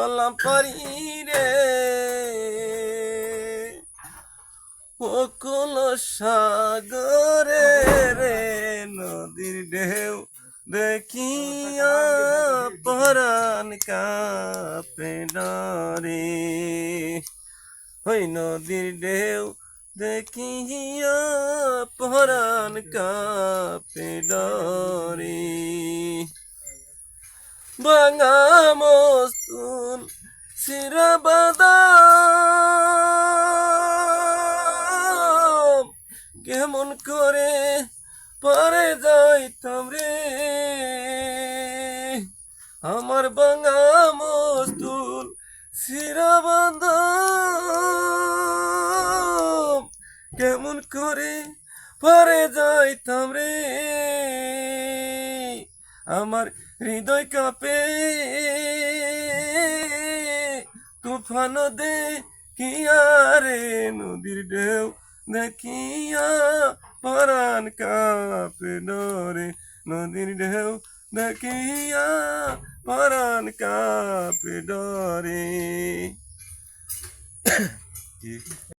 গেলাম পারি রে। অকুল সাগরে রে, নদীর ঢেউ দেখিয়া পরাণ কাপে ডরে। ওই নদীর ঢেউ দেখিয়া পরাণ কাপে ডরে। ভাঙা মস্তুন শিরাবাদাম কেমন করে পরে যাইতাম রে আমার ভাঙা মস্তুন শিরাবাদাম কেমন করে পরে যাইতাম রে আমার হৃদয় কাঁপে। তুফান দে কিয়া রে, নদীর ঢেউ দেখিয়া পরাণ কাঁপে ডরে নদীর ঢেউ দেখিয়া পরাণ কাঁপে ডরে